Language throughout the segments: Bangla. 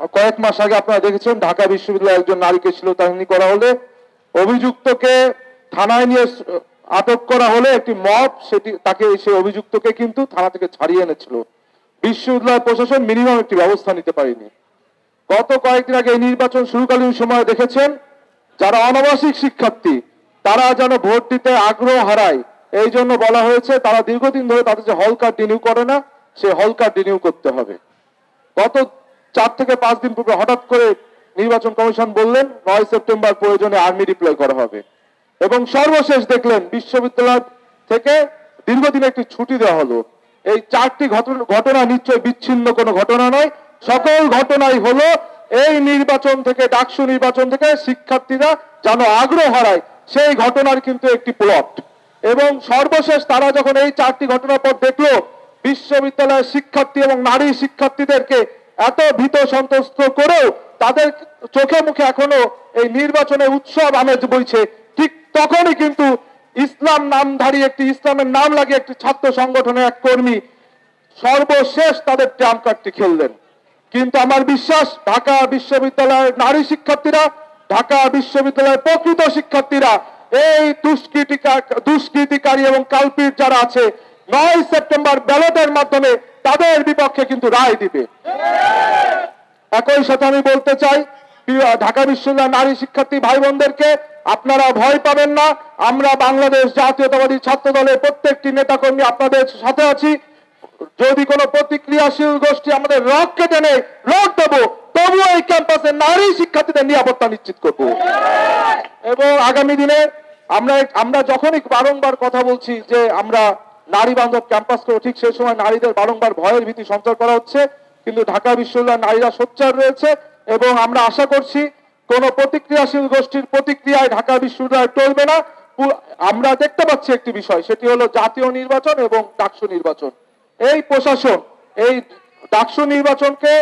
কয়েক মাস আগে আপনারা দেখেছেন, ঢাকা বিশ্ববিদ্যালয়ে একজন নারীকে শ্লীলতাহানি করা হলে, অভিযুক্তকে থানায় নিয়ে আটক করা হলে একটি মব সেটি, তাকে সেই অভিযুক্তকে কিন্তু থানা থেকে ছাড়িয়ে এনেছিল। বিশ্ববিদ্যালয় প্রশাসন মিনিমাম একটি ব্যবস্থা নিতে পারেনি। গত কয়েকদিন আগে এই নির্বাচন শুরুকালীন সময়ে দেখেছেন, যারা অনাবাসিক শিক্ষার্থী, তারা যেন ভোট দিতে আগ্রহ হারায়। এই জন্য বলা হয়েছে, তারা দীর্ঘদিন ধরে তাদের যে হল কার্ড রিনিউ করে না, সে হল কার্ড রিনিউ করতে হবে। গত চার থেকে পাঁচ দিন পূর্বে হঠাৎ করে নির্বাচন কমিশন বললেন, নয় সেপ্টেম্বর প্রয়োজনে আর্মি ডিপ্লয় করা হবে। এবং সর্বশেষ দেখলেন, বিশ্ববিদ্যালয় থেকে দীর্ঘদিন একটি ছুটি দেওয়া হলো। এই চারটি ঘটনা- নিশ্চয় বিচ্ছিন্ন কোনো ঘটনা নয়। সকল ঘটনাই হলো, এই নির্বাচন থেকে, ডাকসু নির্বাচন থেকে শিক্ষার্থীরা যেন আগ্রহ হারায়, সেই ঘটনার কিন্তু একটি প্লট। এবং সর্বশেষ তারা যখন এই চারটি ঘটনার পর দেখল, বিশ্ববিদ্যালয়ের শিক্ষার্থী এবং নারী শিক্ষার্থীদেরকে এত ভীত সন্ত্রস্ত করেও তাদের চোখে মুখে এখনও এই নির্বাচনে উৎসব আমেজ বইছে। ঠিক তখনই কিন্তু ইসলাম নামধারী একটি, ইসলামের নাম লাগিয়ে একটি ছাত্র সংগঠনের এক কর্মী সর্বশেষ তাদের ট্রাম্প কার্ডটি খেললেন। কিন্তু আমার বিশ্বাস, ঢাকা বিশ্ববিদ্যালয়ের নারী শিক্ষার্থীরা, ঢাকা বিশ্ববিদ্যালয়ের প্রকৃত শিক্ষার্থীরা, এই দুষ্কৃতিকা, দুষ্কৃতিকারী এবং কালপির যারা আছে, নয় সেপ্টেম্বর ব্যালটের মাধ্যমে তাদের বিপক্ষে কিন্তু রায় দিবে। একই সাথে আমি বলতে চাই ঢাকা বিশ্ববিদ্যালয়ের নারী শিক্ষার্থী ভাই বোনদেরকে আপনারা ভয় পাবেন না। আমরা বাংলাদেশ জাতীয়তাবাদী ছাত্র দলের প্রত্যেকটি নেতাকর্মী আপনাদের সাথে আছি। যদি কোনো প্রতিক্রিয়াশীল গোষ্ঠী আমাদের রক কেটে নেয় রক দেবো তবু এই ক্যাম্পাসে নারী শিক্ষার্থীদের নিরাপত্তা নিশ্চিত করব। এবং আগামী দিনে আমরা আমরা যখনই বারংবার কথা বলছি যে আমরা নারী বান্ধব ক্যাম্পাস করব ঠিক সেই সময় নারীদের বারংবার ভয়ের ভীতি সঞ্চার করা হচ্ছে। কিন্তু ঢাকা বিশ্ববিদ্যালয়ের নারীরা সোচ্চার রয়েছে এবং আমরা আশা করছি কোন প্রতিক্রিয়াশীল গোষ্ঠীর প্রতিক্রিয়ায় ঢাকা বিশ্ববিদ্যালয় টলবে না। আমরা দেখতে পাচ্ছি একটি বিষয়, সেটি হলো জাতীয় নির্বাচন এবং ডাকসু নির্বাচন। এই প্রশাসন, এই ডাকসু নির্বাচনকে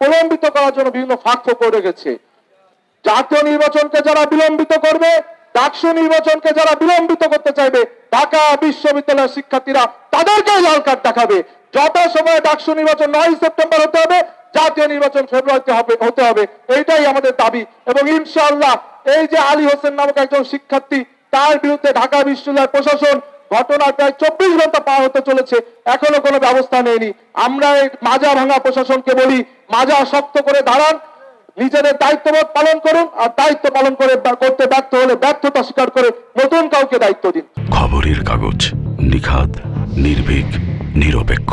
প্রলম্বিত করার জন্য বিভিন্ন ফাঁক করে গেছে। জাতীয় নির্বাচনকে যারা বিলম্বিত করবে, ডাকসু নির্বাচনকে যারা বিলম্বিত করতে চাইবে ঢাকা বিশ্ববিদ্যালয়ের শিক্ষার্থীরা তাদেরকে লাল কার্ড দেখাবে। যত সময় ডাকসু নির্বাচন নয় সেপ্টেম্বর হতে হবে, জাতীয় নির্বাচন ফেব্রুয়ারিতে হবে, হতে হবে। এইটাই আমাদের দাবি এবং ইনশাআল্লাহ এই যে আলী হোসেন নামক একজন শিক্ষার্থী, তার বিরুদ্ধে ঢাকা বিশ্ববিদ্যালয় প্রশাসন ঘটনার প্রায় চব্বিশ ঘণ্টা পার হতে চলেছে, এখনও কোনো ব্যবস্থা নেয়নি। আমরা মাজা ভাঙা প্রশাসনকে বলি, মাজা শক্ত করে দাঁড়ান নিজেদের দায়িত্ববোধ পালন করুন আর দায়িত্ব পালন করে করতে ব্যর্থ হলে ব্যর্থতা স্বীকার করে নতুন কাউকে দায়িত্ব দিন। খবরের কাগজ নিখাত নির্ভীক, নিরপেক্ষ।